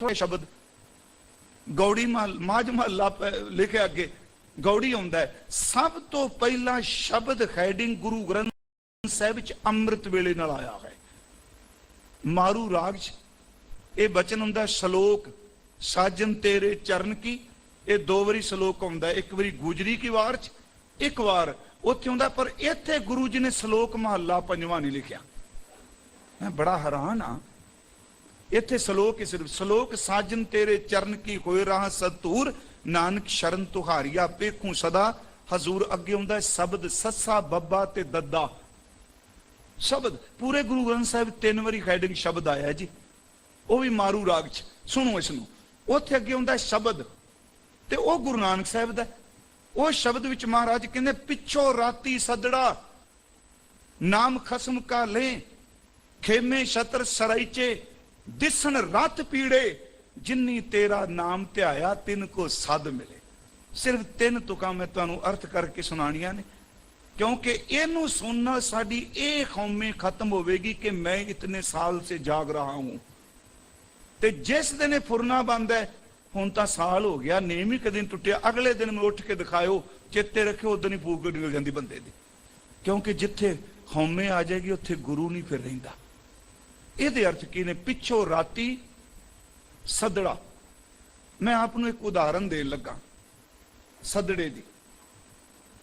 ਥੋੜੇ ਸ਼ਬਦ। ਗੌੜੀ ਮਹਲ, ਮਾਝ ਮਹੱਲਾ ਲਿਖਿਆ ਅੱਗੇ। ਗੌੜੀ ਆਉਂਦਾ ਹੈ, ਸਭ ਤੋਂ ਪਹਿਲਾ ਸ਼ਬਦ ਹੈਡਿੰਗ ਗੁਰੂ ਗ੍ਰੰਥ ਸਾਹਿਬ ਵਿੱਚ ਅੰਮ੍ਰਿਤ ਵੇਲੇ ਨਾਲ ਆਇਆ ਹੈ। ਮਾਰੂ ਰਾਗ 'ਚ, ਇਹ ਬਚਨ ਹੁੰਦਾ, ਸ਼ਲੋਕ, ਸਾਜਨ ਤੇਰੇ ਚਰਨ ਕੀ? ਇਹ ਦੋ ਵਾਰੀ ਸ਼ਲੋਕ ਆਉਂਦਾ ਇੱਕ ਵਾਰੀ ਗੁਜਰੀ ਕੀ ਵਾਰ 'ਚ, ਇੱਕ ਵਾਰ ਉੱਥੇ ਹੁੰਦਾ ਪਰ ਇੱਥੇ ਗੁਰੂ ਜੀ ਨੇ ਸ਼ਲੋਕ ਮਹੱਲਾ ਪੰਜਵਾਂ ਨਹੀਂ ਲਿਖਿਆ। ਮੈਂ ਬੜਾ ਹੈਰਾਨ ਆ ਇੱਥੇ ਸ਼ਲੋਕ ਹੀ ਸਿਰਫ, ਸ਼ਲੋਕ ਸਾਜਨ ਤੇਰੇ ਚਰਨ ਕੀ ਹੋਏ ਰਾਹ ਸਤੂਰ, ਨਾਨਕ ਸ਼ਰਨ ਤੁਹਾਰੀਆ ਪੇਖੂ ਸਦਾ। ਹਜ਼ੂਰ ਅੱਗੇ ਹੁੰਦਾ ਸ਼ਬਦ ਸੱਸਾ ਬੱਬਾ ਤੇ ਦੱਦਾ। ਸ਼ਬਦ, ਪੂਰੇ ਗੁਰੂ ਗ੍ਰੰਥ ਸਾਹਿਬ ਤਿੰਨ ਵਾਰੀ ਹੈਡਿੰਗ ਸ਼ਬਦ ਆਇਆ ਜੀ। ਉਹ ਵੀ ਮਾਰੂ ਰਾਗ ਚ, ਸੁਣੋ ਇਸ ਨੂੰ ਉੱਥੇ ਅੱਗੇ ਹੁੰਦਾ ਸ਼ਬਦ, ਤੇ ਉਹ ਗੁਰੂ ਨਾਨਕ ਸਾਹਿਬ ਦਾ ਉਹ ਸ਼ਬਦ ਵਿੱਚ ਮਹਾਰਾਜ ਕਹਿੰਦੇ, ਪਿੱਛੋਂ ਰਾਤੀ ਸਦੜਾ, ਨਾਮ ਖਸਮ ਕਾ ਲੈ, ਖੇਮੇ ਸ਼ਤਰ ਸਰਾਈਚੇ ਦਿਸਣ ਰਤ ਪੀੜੇ, ਜਿੰਨੀ ਤੇਰਾ ਨਾਮ ਧਿਆਇਆ, ਤਿੰਨ ਕੋ ਸਦ ਮਿਲੇ। ਸਿਰਫ ਤਿੰਨ ਤੁਕਾਂ ਮੈਂ ਤੁਹਾਨੂੰ ਅਰਥ ਕਰਕੇ ਸੁਣਾਣੀਆਂ ਨੇ। ਕਿਉਂਕਿ ਇਹਨੂੰ ਸੁਣਨਾ ਸਾਡੀ ਇਹ ਕੌਮੇ ਖਤਮ ਹੋਵੇਗੀ ਕਿ ਮੈਂ ਇਤਨੇ ਸਾਲ ਸੇ ਜਾਗ ਰਹਾ ਹੂੰ। ਤੇ ਜਿਸ ਦਿਨ ਇਹ ਫੁਰਨਾ ਬੰਦ ਹੈ, ਹੁਣ ਤਾਂ ਸਾਲ ਹੋ ਗਿਆ, ਨੇਮ ਹੀ ਕਦੇ ਨੀ ਟੁੱਟਿਆ, ਅਗਲੇ ਦਿਨ ਮੈਂ ਉੱਠ ਕੇ ਦਿਖਾਇਓ, ਚੇਤੇ ਰੱਖਿਓ, ਉਦੋਂ ਹੀ ਫੂਕ ਨਿਕਲ ਜਾਂਦੀ ਬੰਦੇ ਦੀ। ਕਿਉਂਕਿ ਜਿੱਥੇ ਹਉਮੈ ਆ ਜਾਏਗੀ, ਉੱਥੇ ਗੁਰੂ ਨਹੀਂ ਫਿਰ ਰਹਿੰਦਾ। ਇਹਦੇ ਅਰਥ ਕੀ ਨੇ? ਪਿੱਛੋਂ ਰਾਤੀ ਸਦੜਾ। ਮੈਂ ਆਪ ਨੂੰ ਇੱਕ ਉਦਾਹਰਨ ਦੇਣ ਲੱਗਾ, ਸਦੜੇ ਦੀ।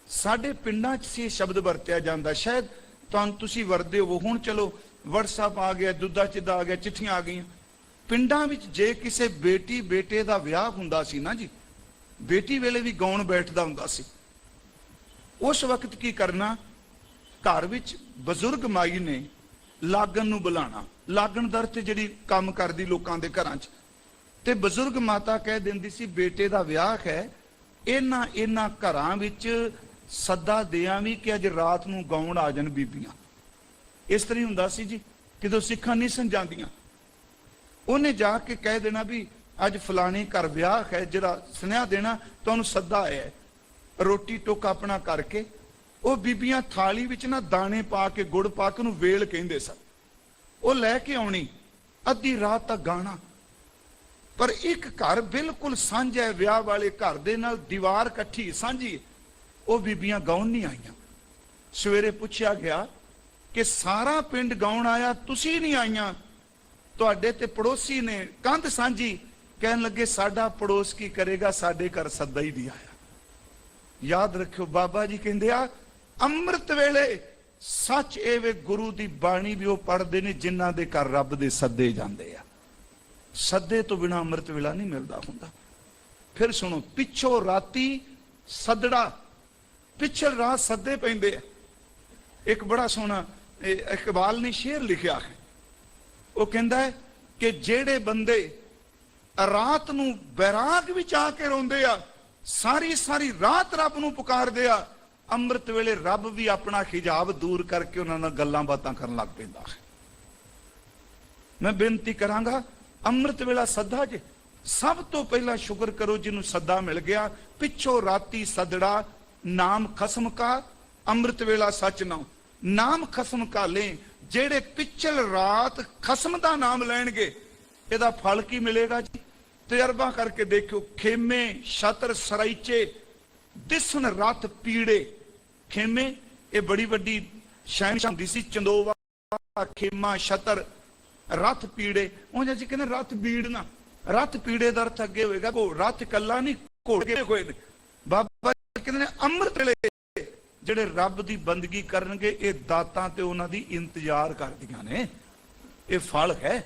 ਸਾਡੇ ਪਿੰਡਾਂ 'ਚ ਸੀ ਇਹ ਸ਼ਬਦ ਵਰਤਿਆ ਜਾਂਦਾ। ਸ਼ਾਇਦ ਤੁਹਾਨੂੰ ਤੁਸੀਂ ਵਰਦੇ ਹੋ ਹੁਣ ਚਲੋ, WhatsApp ਆ ਗਿਆ, ਦੁੱਧਾ ਚਿੱਦਾ ਆ ਗਿਆ, ਚਿੱਠੀਆਂ ਆ ਗਈਆਂ। ਪਿੰਡਾਂ ਵਿੱਚ ਜੇ ਕਿਸੇ ਬੇਟੀ ਬੇਟੇ ਦਾ ਵਿਆਹ ਹੁੰਦਾ ਸੀ ਨਾ ਜੀ, ਬੇਟੀ ਵੇਲੇ ਵੀ ਗਾਉਣ ਬੈਠਦਾ ਹੁੰਦਾ ਸੀ। ਉਸ ਵਕਤ ਕੀ ਕਰਨਾ? ਘਰ ਵਿੱਚ ਬਜ਼ੁਰਗ ਮਾਈ ਨੇ ਲਾਗਣ ਨੂੰ ਬੁਲਾਣਾ। ਲਾਗਣ ਦਰ ਤੇ ਜਿਹੜੀ ਕੰਮ ਕਰਦੀ ਲੋਕਾਂ ਦੇ ਘਰਾਂ 'ਚ। ਤੇ ਬਜ਼ੁਰਗ ਮਾਤਾ ਕਹਿ ਦਿੰਦੀ ਸੀ, ਬੇਟੇ ਦਾ ਵਿਆਹ ਹੈ। ਇਹਨਾਂ ਇਹਨਾਂ ਘਰਾਂ ਵਿੱਚ ਸੱਦਾ ਦਿਆਂ ਵੀ ਕਿ ਅੱਜ ਰਾਤ ਨੂੰ ਗਾਉਣ ਆ ਜਾਣ ਬੀਬੀਆਂ। ਇਸ ਤਰ੍ਹਾਂ ਹੀ ਹੁੰਦਾ ਸੀ ਜੀ, ਕਿਦੋਂ ਸਿੱਖਾਂ ਨਹੀਂ ਸਮਝਾਉਂਦੀਆਂ ਉਹਨੇ ਜਾ ਕੇ ਕਹਿ ਦੇਣਾ ਵੀ, ਅੱਜ ਫਲਾਣੇ ਘਰ ਵਿਆਹ ਹੈ, ਜਿਹੜਾ ਸੁਨੇਹਾ ਦੇਣਾ, ਤੁਹਾਨੂੰ ਸੱਦਾ ਆਇਆ। ਹੈ। ਰੋਟੀ ਟੁੱਕ ਆਪਣਾ ਕਰਕੇ, ਉਹ ਬੀਬੀਆਂ ਥਾਲੀ ਵਿੱਚ ਨਾ ਦਾਣੇ ਪਾ ਕੇ ਗੁੜ ਪਾ ਕੇ ਉਹਨੂੰ ਵੇਲ ਕਹਿੰਦੇ ਸਨ। ਉਹ ਲੈ ਕੇ ਆਉਣੀ। ਅੱਧੀ ਰਾਤ ਤੱਕ ਗਾਣਾ। ਪਰ ਇੱਕ ਘਰ ਬਿਲਕੁਲ ਸਾਂਝਾ ਹੈ, ਵਿਆਹ ਵਾਲੇ ਘਰ ਦੇ ਨਾਲ ਦੀਵਾਰ ਇਕੱਠੀ ਸਾਂਝੀ ਉਹ ਬੀਬੀਆਂ ਗਾਉਣ ਨਹੀਂ ਆਈਆਂ। ਸਵੇਰੇ ਪੁੱਛਿਆ ਗਿਆ ਕਿ ਸਾਰਾ ਪਿੰਡ ਗਾਉਣ ਆਇਆ, ਤੁਸੀਂ ਨਹੀਂ ਆਈਆਂ? ਤੁਹਾਡੇ ਤੇ ਪੜੋਸੀ ਨੇ ਕੰਧ ਸਾਂਝੀ। ਕਹਿਣ ਲੱਗੇ, ਸਾਡਾ ਪੜੋਸ ਕੀ ਕਰੇਗਾ? ਸਾਡੇ ਘਰ ਸੱਦਾ ਹੀ ਨਹੀਂ ਆਇਆ। ਯਾਦ ਰੱਖਿਓ, ਬਾਬਾ ਜੀ ਕਹਿੰਦੇ ਆ, ਅੰਮ੍ਰਿਤ ਵੇਲੇ ਸੱਚ ਇਹ ਵੇ ਗੁਰੂ ਦੀ ਬਾਣੀ ਵੀ ਉਹ ਪੜ੍ਹਦੇ ਨੇ ਜਿਨ੍ਹਾਂ ਦੇ ਘਰ ਰੱਬ ਦੇ ਸੱਦੇ ਜਾਂਦੇ ਆ। ਸੱਦੇ ਤੋਂ ਬਿਨਾ ਅੰਮ੍ਰਿਤ ਵੇਲਾ ਨਹੀਂ ਮਿਲਦਾ ਹੁੰਦਾ। ਫਿਰ ਸੁਣੋ, ਪਿੱਛੋਂ ਰਾਤੀ ਸੱਦੜਾ, ਪਿੱਛਲ ਰਾਤ ਸੱਦੇ ਪੈਂਦੇ ਆ। ਇੱਕ ਬੜਾ ਸੋਹਣਾ ਇਕਬਾਲ ਨੇ ਸ਼ੇਰ ਲਿਖਿਆ ਹੈ। ਉਹ ਕਹਿੰਦਾ ਹੈ ਕਿ ਜਿਹੜੇ ਬੰਦੇ ਰਾਤ ਨੂੰ ਬੈਰਾਗ ਵਿੱਚ ਆ ਕੇ ਰੋਂਦੇ ਆ, ਸਾਰੀ ਸਾਰੀ ਰਾਤ ਰੱਬ ਨੂੰ ਪੁਕਾਰਦੇ ਆ ਅੰਮ੍ਰਿਤ ਵੇਲੇ ਰੱਬ ਵੀ ਆਪਣਾ ਹਿਜਾਬ ਦੂਰ ਕਰਕੇ ਉਹਨਾਂ ਨਾਲ ਗੱਲਾਂ ਬਾਤਾਂ ਕਰਨ ਲੱਗ ਪੈਂਦਾ ਹੈ। ਮੈਂ ਬੇਨਤੀ ਕਰਾਂਗਾ, ਅੰਮ੍ਰਿਤ ਵੇਲਾ ਸੱਦਾ ਜੇ, ਸਭ ਤੋਂ ਪਹਿਲਾਂ ਸ਼ੁਕਰ ਕਰੋ ਜਿਹਨੂੰ ਸੱਦਾ ਮਿਲ ਗਿਆ, ਪਿੱਛੋਂ ਰਾਤੀ ਸਦੜਾ, ਨਾਮ ਖਸਮ ਕਾ, ਅੰਮ੍ਰਿਤ ਵੇਲਾ ਸੱਚ ਨਾ ਨਾਮ ਖਸਮ ਕਾ ਲੈ, ਜਿਹੜੇ ਪਿੱਛਲ ਰਾਤ ਖਸਮ ਦਾ ਨਾਮ ਲੈਣਗੇ, ਇਹਦਾ ਫਲ ਕੀ ਮਿਲੇਗਾ ਜੀ? ਤਜਰਬਾ ਕਰਕੇ ਦੇਖਿਓ, ਖੇਮੇ, ਛਤਰ ਸਰਾਈਚੇ ਦਿਸਨ ਰਤ ਪੀੜੇ ਖੇਮੇ, ਇਹ ਬੜੀ ਵੱਡੀ ਸ਼ੈਨ ਹੁੰਦੀ ਸੀ, ਚੰਦੋਵਾ, ਖੇਮਾ, ਛਤਰ ਰਥ ਪੀੜੇ। ਉਹ ਜੀ ਕਹਿੰਦੇ ਰਥ ਬੀੜਨਾ ਰਥ ਪੀੜੇ ਦਾ ਅਰਥ ਅੱਗੇ ਹੋਏਗਾ ਉਹ ਰਥ ਕੱਲਾ ਨਹੀਂ, ਘੋੜੇ ਹੋਏ ਨੇ। ਬਾਬਾ ਕਹਿੰਦੇ ਨੇ ਅੰਮ੍ਰਿਤ ਵੇਲੇ ਜਿਹੜੇ ਰੱਬ ਦੀ ਬੰਦਗੀ ਕਰਨਗੇ, ਇਹ ਦਾਤਾਂ ਤੇ ਉਹਨਾਂ ਦੀ ਇੰਤਜ਼ਾਰ ਕਰਦੀਆਂ ਨੇ। ਇਹ ਫਲ ਹੈ।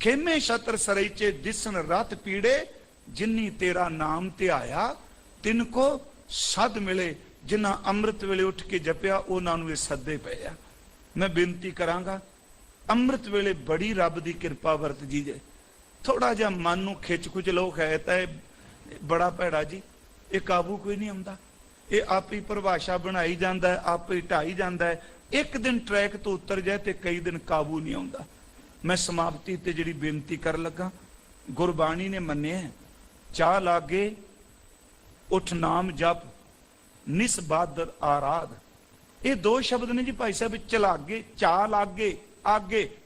ਖੇਮੇ, ਛਤਰ ਸਰਈਚੇ ਦਿਸਨ ਰਤ ਪੀੜੇ, ਜਿੰਨੀ ਤੇਰਾ ਨਾਮ ਤੇ ਆਇਆ, ਤਿੰਨ ਕੋ ਸਦ ਮਿਲੇ, ਜਿਨ੍ਹਾਂ ਅੰਮ੍ਰਿਤ ਵੇਲੇ ਉੱਠ ਕੇ ਜਪਿਆ, ਉਹਨਾਂ ਨੂੰ ਇਹ ਸੱਦੇ ਪਏ ਆ। ਮੈਂ ਬੇਨਤੀ ਕਰਾਂਗਾ, ਅੰਮ੍ਰਿਤ ਵੇਲੇ ਬੜੀ ਰੱਬ ਦੀ ਕਿਰਪਾ ਵਰਤ ਜੀ ਜੇ ਥੋੜਾ ਜਿਹਾ ਮਨ ਨੂੰ ਖਿੱਚ ਖੁਚ ਲੋ ਹੈ ਤਾਂ ਇਹ ਬੜਾ ਭੈੜਾ ਜੀ। ਇਹ ਕਾਬੂ ਕੋਈ ਨਹੀਂ ਆਉਂਦਾ। ਇਹ ਆਪ ਹੀ ਪਰਿਭਾਸ਼ਾ ਬਣਾਈ ਜਾਂਦਾ ਆਪ ਹੀ ਢਾਈ ਜਾਂਦਾ ਇੱਕ ਦਿਨ ਟਰੈਕ ਤੋਂ ਉਤਰ ਜਾਏ ਤੇ ਕਈ ਦਿਨ ਕਾਬੂ ਨਹੀਂ ਆਉਂਦਾ। ਮੈਂ ਸਮਾਪਤੀ ਤੇ ਜਿਹੜੀ ਬੇਨਤੀ ਕਰਨ ਲੱਗਾ, ਗੁਰਬਾਣੀ ਨੇ ਮੰਨਿਆ ਚਾਹ ਲਾਗੇ ਉਠ ਨਾਮ ਜਪ ਨਿਸਬਾਦਰ ਆਰਾਧ। ਇਹ ਦੋ ਸ਼ਬਦ ਨੇ ਜੀ ਭਾਈ ਸਾਹਿਬ, ਚਲਾਗੇ ਚਾਹ ਲਾਗੇ, ਆਗੇ।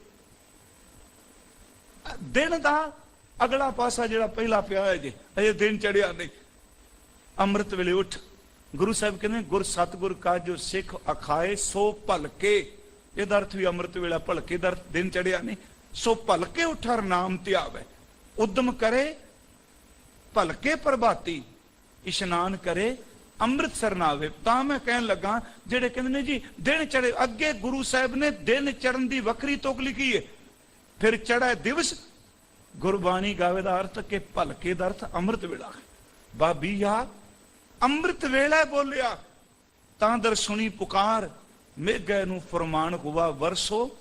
ਦਿਨ ਦਾ ਅਗਲਾ ਪਾਸਾ ਜਿਹੜਾ ਪਹਿਲਾ ਪਿਆ ਹੈ ਜੀ, ਅਜੇ ਦਿਨ ਚੜਿਆ ਨਹੀਂ। ਅੰਮ੍ਰਿਤ ਵੇਲੇ ਉੱਠ, ਗੁਰੂ ਸਾਹਿਬ ਕਹਿੰਦੇ, ਗੁਰ ਸਤਗੁਰ ਕਾ ਜੋ ਸਿੱਖ ਅਖਾਏ, ਸੋ ਭਲਕੇ। ਇਹਦਾ ਅਰਥ ਵੀ ਅੰਮ੍ਰਿਤ ਵੇਲਾ ਭਲਕੇ ਦਾ ਦਿਨ ਚੜਿਆ ਨਹੀਂ। ਸੋ ਭਲਕੇ ਉਠਰ ਨਾਮ ਧਿਆਵੇ। ਉਦਮ ਕਰੇ, ਭਲਕੇ ਪ੍ਰਭਾਤੀ। ਇਸ਼ਨਾਨ ਕਰੇ, ਅੰਮ੍ਰਿਤਸਰ ਨਾ ਆਵੇ। ਤਾਂ ਮੈਂ ਕਹਿਣ ਲੱਗਾ, ਜਿਹੜੇ ਕਹਿੰਦੇ ਨੇ ਜੀ, ਦਿਨ ਚੜੇ ਅੱਗੇ ਗੁਰੂ ਸਾਹਿਬ ਨੇ ਦਿਨ ਚੜਨ ਦੀ ਵੱਖਰੀ ਤੁਕ ਲਿਖੀ ਹੈ ਫਿਰ ਚੜਾ ਦਿਵਸ, ਗੁਰਬਾਣੀ ਗਾਵੇ ਦਾ ਅਰਥ ਕਿ ਭਲਕੇ ਦਾ ਅਰਥ ਅੰਮ੍ਰਿਤ ਵੇਲਾ। ਬਾਬੀ ਆ ਅੰਮ੍ਰਿਤ ਵੇਲਾ ਬੋਲਿਆ। ਤਾਂ ਦਰ ਸੁਣੀ ਪੁਕਾਰ, ਮੇਘੇ ਨੂੰ ਫਰਮਾਨ ਹੁਆ ਵਰਸੋ।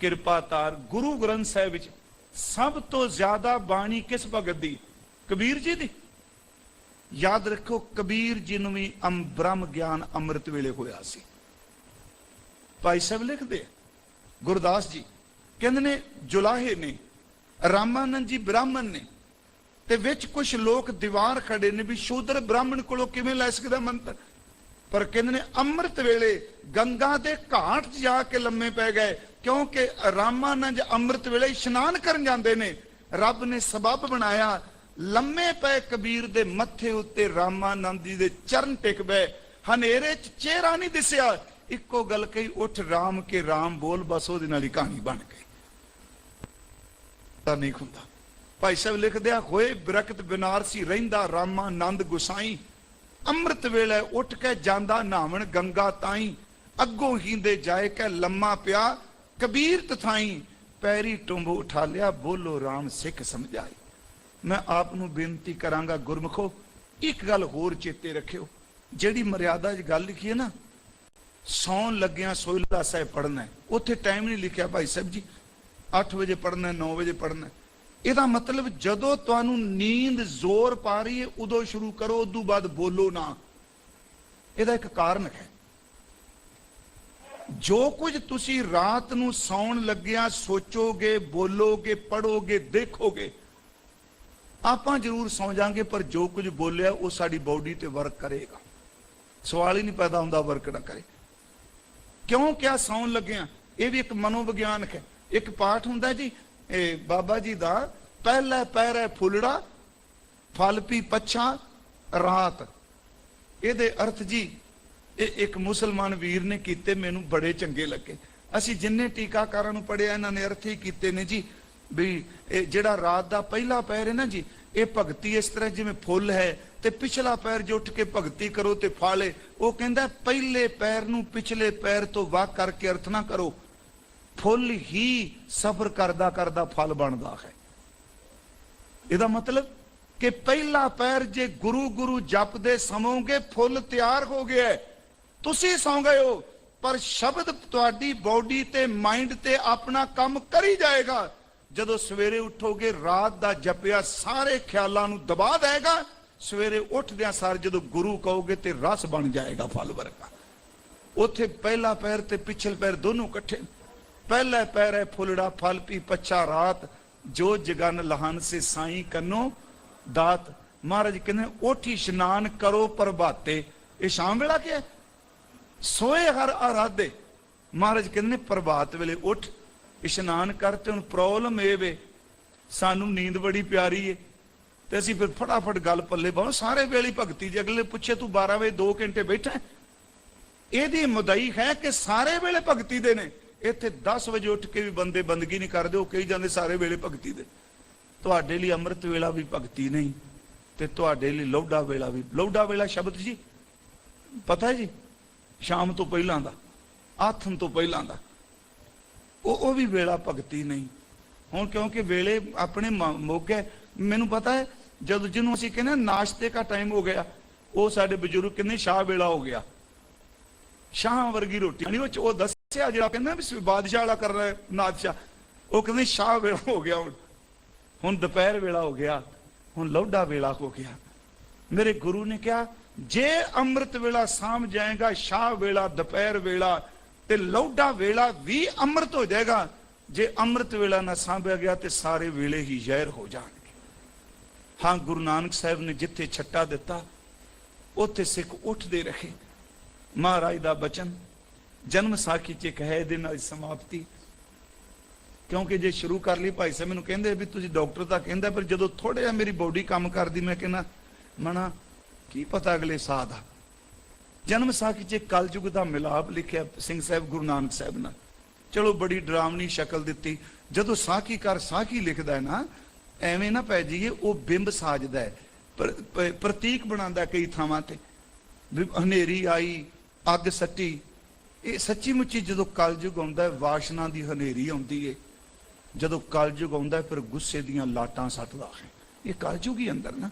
ਕਿਰਪਾ ਤਾਰ ਗੁਰੂ ਗ੍ਰੰਥ ਸਾਹਿਬ ਵਿੱਚ ਸਭ ਤੋਂ ਜ਼ਿਆਦਾ ਬਾਣੀ ਕਿਸ ਭਗਤ ਦੀ? ਕਬੀਰ ਜੀ ਦੀ। ਯਾਦ ਰੱਖੋ, ਕਬੀਰ ਜੀ ਨੂੰ ਵੀ ਅਮ ਬ੍ਰਹਮ ਗਿਆਨ ਅੰਮ੍ਰਿਤ ਵੇਲੇ ਹੋਇਆ ਸੀ। ਭਾਈ ਸਾਹਿਬ ਲਿਖਦੇ ਗੁਰਦਾਸ ਜੀ, ਕਹਿੰਦੇ ਨੇ, ਜੁਲਾਹੇ ਨੇ, ਰਾਮਾਨੰਦ ਜੀ ਬ੍ਰਾਹਮਣ ਨੇ, ਤੇ ਵਿੱਚ ਕੁਝ ਲੋਕ ਦੀਵਾਰ ਖੜੇ ਨੇ ਵੀ ਸ਼ੂਦਰ ਬ੍ਰਾਹਮਣ ਕੋਲੋਂ ਕਿਵੇਂ ਲੈ ਸਕਦਾ ਮੰਤਰ? ਪਰ ਕਹਿੰਦੇ ਨੇ, ਅੰਮ੍ਰਿਤ ਵੇਲੇ ਗੰਗਾ ਦੇ ਘਾਟ ਜਾ ਕੇ ਲੰਮੇ ਪੈ ਗਏ, ਕਿਉਂਕਿ ਰਾਮਾਨੰਦ ਅੰਮ੍ਰਿਤ ਵੇਲੇ ਇਸ਼ਨਾਨ ਕਰਨ ਜਾਂਦੇ ਨੇ। ਰੱਬ ਨੇ ਸਬਬ ਬਣਾਇਆ ਲੰਮੇ ਪਏ ਕਬੀਰ ਦੇ ਮੱਥੇ ਉੱਤੇ ਰਾਮਾਨੰਦ ਜੀ ਦੇ ਚਰਨ ਟਿਕ ਪਏ ਹਨੇਰੇ 'ਚ ਚਿਹਰਾ ਨਹੀਂ ਦਿਸਿਆ। ਇੱਕੋ ਗੱਲ ਕਹੀ, ਉੱਠ ਰਾਮ ਕੇ ਰਾਮ ਬੋਲ, ਬਸ ਉਹਦੇ ਨਾਲ ਹੀ ਕਹਾਣੀ ਬਣ ਗਈ। ਤਾਂ ਨਹੀਂ ਹੁੰਦਾ। ਭਾਈ ਸਾਹਿਬ ਲਿਖਦੇ ਆ, ਹੋਏ ਬਰਕਤ ਬਨਾਰਸੀ ਰਹਿੰਦਾ ਰਾਮਾਨੰਦ ਗੁਸਾਈ। ਅੰਮ੍ਰਿਤ ਵੇਲੇ ਉੱਠ ਕੇ ਜਾਂਦਾ ਨਾਵਣ ਗੰਗਾ ਤਾਈ। ਅੱਗੋਂ ਹੀਂਦੇ ਜਾਏ ਕੇ ਲੰਮਾ ਪਿਆ। ਕਬੀਰ ਤਥਾਈ, ਪੈਰੀ ਟੁੰਬ ਉਠਾ ਲਿਆ, ਬੋਲੋ ਰਾਮ ਸਿੱਖ ਸਮਝਾਈ। ਮੈਂ ਆਪ ਨੂੰ ਬੇਨਤੀ ਕਰਾਂਗਾ ਗੁਰਮਖੋ, ਇੱਕ ਗੱਲ ਹੋਰ ਚੇਤੇ ਰੱਖਿਓ। ਜਿਹੜੀ ਮਰਿਆਦਾ 'ਚ ਗੱਲ ਲਿਖੀ ਹੈ ਨਾ, ਸੌਣ ਲੱਗਿਆਂ ਸੋਹਿਲਾ ਸਾਹਿਬ ਪੜਨਾ ਹੈ। ਉੱਥੇ ਟਾਈਮ ਨਹੀਂ ਲਿਖਿਆ ਭਾਈ ਸਾਹਿਬ ਜੀ। 8 ਵਜੇ ਪੜਨਾ 9 ਵਜੇ ਪੜਨਾ ਇਹਦਾ ਮਤਲਬ ਜਦੋਂ ਤੁਹਾਨੂੰ ਨੀਂਦ ਜ਼ੋਰ ਪਾ ਰਹੀ ਹੈ, ਉਦੋਂ ਸ਼ੁਰੂ ਕਰੋ, ਉਦੋਂ ਬਾਅਦ ਬੋਲੋ ਨਾ। ਇਹਦਾ ਇੱਕ ਕਾਰਨ ਹੈ। ਜੋ ਕੁਝ ਤੁਸੀਂ ਰਾਤ ਨੂੰ ਸੌਣ ਲੱਗਿਆ ਸੋਚੋਗੇ, ਬੋਲੋਗੇ ਪੜੋਗੇ ਦੇਖੋਗੇ ਆਪਾਂ ਜ਼ਰੂਰ ਸੌ ਜਾਾਂਗੇ, ਪਰ ਜੋ ਕੁਝ ਬੋਲਿਆ, ਉਹ ਸਾਡੀ ਬਾਡੀ ਤੇ ਵਰਕ ਕਰੇਗਾ। ਸਵਾਲ ਹੀ ਨਹੀਂ ਪੈਦਾ ਹੁੰਦਾ ਵਰਕ ਨਾ ਕਰੇ। ਕਿਉਂ ਕਿਆ ਸੌਣ ਲੱਗਿਆ ਇਹ ਵੀ ਇੱਕ ਮਨੋਵਿਗਿਆਨਕ ਹੈ। ਇੱਕ ਪਾਠ ਹੁੰਦਾ ਜੀ, ਇਹ ਬਾਬਾ ਜੀ ਦਾ, ਪਹਿਲਾ ਪੈਰ ਹੈ ਫੁੱਲੜਾ, ਫਲ ਪੀ ਪੱਛਾ ਰਾਤ। ਇਹਦੇ ਅਰਥ ਜੀ, ਇਹ ਇੱਕ ਮੁਸਲਮਾਨ ਵੀਰ ਨੇ ਕੀਤੇ, ਮੈਨੂੰ ਬੜੇ ਚੰਗੇ ਲੱਗੇ। ਅਸੀਂ ਜਿੰਨੇ ਟੀਕਾਕਾਰਾਂ ਨੂੰ ਪੜਿਆ ਇਹਨਾਂ ਨੇ ਅਰਥ ਹੀ ਕੀਤੇ ਨੇ ਜੀ ਵੀ ਇਹ ਜਿਹੜਾ ਰਾਤ ਦਾ ਪਹਿਲਾ ਪੈਰ ਹੈ ਨਾ ਜੀ, ਇਹ ਭਗਤੀ ਇਸ ਤਰ੍ਹਾਂ ਜਿਵੇਂ ਫੁੱਲ ਹੈ ਤੇ ਪਿਛਲਾ ਪੈਰ ਜੇ ਉੱਠ ਕੇ ਭਗਤੀ ਕਰੋ ਤੇ ਫਾਲੇ, ਉਹ ਕਹਿੰਦਾ ਪਹਿਲੇ ਪੈਰ ਨੂੰ ਪਿਛਲੇ ਪੈਰ ਤੋਂ ਵਾਕ ਕਰਕੇ ਅਰਥ ਨਾ ਕਰੋ। ਫੁੱਲ ਹੀ ਸਫ਼ਰ ਕਰਦਾ ਕਰਦਾ ਫਲ ਬਣਦਾ ਹੈ। ਇਹਦਾ ਮਤਲਬ ਕਿ ਪਹਿਲਾ ਪੈਰ ਜੇ ਗੁਰੂ ਗੁਰੂ ਜਪਦੇ ਸਮੋਗੇ, ਫੁੱਲ ਤਿਆਰ ਹੋ ਗਿਆ ਹੈ। ਤੁਸੀਂ ਸੌਂ ਗਏ ਹੋ, ਪਰ ਸ਼ਬਦ ਤੁਹਾਡੀ ਬਾਡੀ ਤੇ ਮਾਈਂਡ ਤੇ ਆਪਣਾ ਕੰਮ ਕਰੀ ਜਾਏਗਾ। ਜਦੋਂ ਸਵੇਰੇ ਉੱਠੋਗੇ, ਰਾਤ ਦਾ ਜਪਿਆ, ਸਾਰੇ ਖਿਆਲਾਂ ਨੂੰ ਦਬਾ ਦੇਗਾ। ਸਵੇਰੇ ਉੱਠਦਿਆਂ ਸਾਰ ਜਦੋਂ ਗੁਰੂ ਕਹੋਗੇ ਤੇ ਰਸ ਬਣ ਜਾਏਗਾ ਫਲ ਵਰਗਾ। ਉੱਥੇ ਪਹਿਲਾ ਪੈਰ ਤੇ ਪਿਛਲੇ ਪੈਰ ਦੋਨੋਂ ਇਕੱਠੇ। ਪਹਿਲਾ ਪੈਰ ਹੈ ਫੁੱਲੜਾ, ਫਲ ਪੀ ਪੱਛਾ ਰਾਤ। ਜੋ ਜਗਨ ਲਹਨ ਸੇ ਸਾਈ ਕੰਨੋ ਦਾਤ। ਮਹਾਰਾਜ ਕਹਿੰਦੇ, ਉਠੀ ਇਸ਼ਨਾਨ ਕਰੋ ਪ੍ਰਭਾਤੇ। ਇਹ ਸ਼ਾਮ ਵੇਲਾ ਕਿਹਾ? ਸੋਏ ਹਰ ਆਰਾਧੇ। ਮਹਾਰਾਜ ਕਹਿੰਦੇ ਨੇ, ਪ੍ਰਭਾਤ ਵੇਲੇ ਉੱਠ ਇਸ਼ਨਾਨ ਕਰ ਤੇ ਹੁਣ ਪ੍ਰੋਬਲਮ ਇਹ ਵੇ, ਸਾਨੂੰ ਨੀਂਦ ਬੜੀ ਪਿਆਰੀ ਏ। ਤੇ ਅਸੀਂ ਫਿਰ ਫਟਾਫਟ ਗੱਲ ਪੱਲੇ ਪਾਉਂ ਸਾਰੇ ਵੇਲੇ ਭਗਤੀ ਜੇ, ਅਗਲੇ ਪੁੱਛੇ, ਤੂੰ 12 ਵਜੇ 2 ਘੰਟੇ ਬੈਠਾ ਇਹਦੀ ਮੁਦਈ ਹੈ ਕਿ ਸਾਰੇ ਵੇਲੇ ਭਗਤੀ ਦੇ ਨੇ। ਇੱਥੇ 10 ਵਜੇ ਉੱਠ ਕੇ ਵੀ ਬੰਦੇ ਬੰਦਗੀ ਨਹੀਂ ਕਰਦੇ, ਉਹ ਕਹੀ ਜਾਂਦੇ, ਸਾਰੇ ਵੇਲੇ ਭਗਤੀ ਦੇ। ਤੁਹਾਡੇ ਲਈ ਅੰਮ੍ਰਿਤ ਵੇਲਾ ਵੀ ਭਗਤੀ ਨਹੀਂ, ਤੇ ਤੁਹਾਡੇ ਲਈ ਲੌਡਾ ਵੇਲਾ ਵੀ। ਲੌਡਾ ਵੇਲਾ ਸ਼ਬਦ ਜੀ, ਪਤਾ ਜੀ? ਸ਼ਾਮ ਤੋਂ ਪਹਿਲਾਂ ਦਾ ਆਥਨ ਤੋਂ ਪਹਿਲਾਂ ਦਾ। ਉਹ ਉਹ ਵੀ ਵੇਲਾ ਭਗਤੀ ਨਹੀਂ। ਹੁਣ ਕਿਉਂਕਿ ਵੇਲੇ ਆਪਣੇ ਮ- ਮੈਨੂੰ ਪਤਾ ਹੈ, ਜਦ ਜਿਹਨੂੰ ਅਸੀਂ ਕਹਿੰਦੇ ਨਾਸ਼ਤੇ ਦਾ ਟਾਈਮ ਹੋ ਗਿਆ, ਉਹ ਸਾਡੇ ਬਜ਼ੁਰਗ ਕਹਿੰਦੇ ਸ਼ਾਹ ਵੇਲਾ ਹੋ ਗਿਆ। ਸ਼ਾਹ ਵਰਗੀ ਰੋਟੀ ਨਹੀਂ ਉਹ ਉਹ ਦੱਸਿਆ ਜਿਹੜਾ ਕਹਿੰਦਾ ਵੀ ਬਾਦਸ਼ਾਹ ਵਾਲਾ ਕਰ ਰਿਹਾ ਨਾਦਸ਼ਾਹ। ਉਹ ਕਹਿੰਦੇ ਸ਼ਾਹ ਵੇਲਾ ਹੋ ਗਿਆ ਹੁਣ। ਹੁਣ ਦੁਪਹਿਰ ਵੇਲਾ ਹੋ ਗਿਆ, ਹੁਣ ਲੌਡਾ ਵੇਲਾ ਹੋ ਗਿਆ। ਮੇਰੇ ਗੁਰੂ ਨੇ ਕਿਹਾ, ਜੇ ਅੰਮ੍ਰਿਤ ਵੇਲਾ ਸਾਮ ਜਾਏਗਾ, ਸ਼ਾਹ ਵੇਲਾ ਦੁਪਹਿਰ ਵੇਲਾ ਤੇ ਲੌਡਾ ਵੇਲਾ ਵੀ ਅੰਮ੍ਰਿਤ ਹੋ ਜਾਏਗਾ। ਜੇ ਅੰਮ੍ਰਿਤ ਵੇਲਾ ਨਾ ਸਾਂਭਿਆ ਗਿਆ ਤੇ ਸਾਰੇ ਵੇਲੇ ਹੀ ਜ਼ਹਿਰ ਹੋ ਜਾਣਗੇ। ਹਾਂ, ਗੁਰੂ ਨਾਨਕ ਸਾਹਿਬ ਨੇ ਜਿੱਥੇ ਛੱਟਾ ਦਿੱਤਾ, ਉੱਥੇ ਸਿੱਖ ਉੱਠਦੇ ਰਹੇ। ਮਹਾਰਾਜ ਦਾ ਬਚਨ, ਜਨਮ ਸਾਖੀ ਚ ਇੱਕ ਹੈ, ਇਹਦੇ ਨਾਲ ਸਮਾਪਤੀ। ਕਿਉਂਕਿ ਜੇ ਸ਼ੁਰੂ ਕਰ ਲਈ ਭਾਈ ਸਾਹਿਬ ਮੈਨੂੰ ਕਹਿੰਦੇ ਵੀ ਤੁਸੀਂ ਡਾਕਟਰ ਤਾਂ ਕਹਿੰਦਾ, ਪਰ ਜਦੋਂ ਥੋੜਾ ਜਿਹਾ ਮੇਰੀ ਬੋਡੀ ਕੰਮ ਕਰਦੀ, ਮੈਂ ਕਹਿੰਦਾ ਮਣਾ ਕੀ ਪਤਾ ਅਗਲੇ ਸਾਹ ਦਾ? ਜਨਮ ਸਾਖੀ ਚ ਕਲਯੁਗ ਦਾ ਮਿਲਾਪ ਲਿਖਿਆ ਸਿੰਘ ਸਾਹਿਬ ਗੁਰੂ ਨਾਨਕ ਸਾਹਿਬ ਨਾਲ। ਚਲੋ ਬੜੀ ਡਰਾਵਣੀ ਸ਼ਕਲ ਦਿੱਤੀ। ਜਦੋਂ ਸਾਖੀ ਕਰ ਸਾਖੀ ਲਿਖਦਾ ਹੈ ਨਾ, ਐਵੇਂ ਨਾ ਪੈ ਜਾਈਏ, ਉਹ ਬਿੰਬ ਸਾਜਦਾ ਹੈ। ਪ੍ਰਤੀਕ ਬਣਾਉਂਦਾ ਕਈ ਥਾਵਾਂ ਤੇ। ਵੀ ਹਨੇਰੀ ਆਈ, ਅੱਗ ਸੱਟੀ। ਇਹ ਸੱਚੀ ਮੁੱਚੀ ਜਦੋਂ ਕਲਯੁਗ ਆਉਂਦਾ ਹੈ, ਵਾਸ਼ਨਾ ਦੀ ਹਨੇਰੀ ਆਉਂਦੀ ਏ। ਜਦੋਂ ਕਲਯੁਗ ਆਉਂਦਾ ਫਿਰ ਗੁੱਸੇ ਦੀਆਂ ਲਾਟਾਂ ਸੱਟਦਾ ਹੈ। ਇਹ ਕਲਯੁਗ ਹੀ ਅੰਦਰ ਨਾ।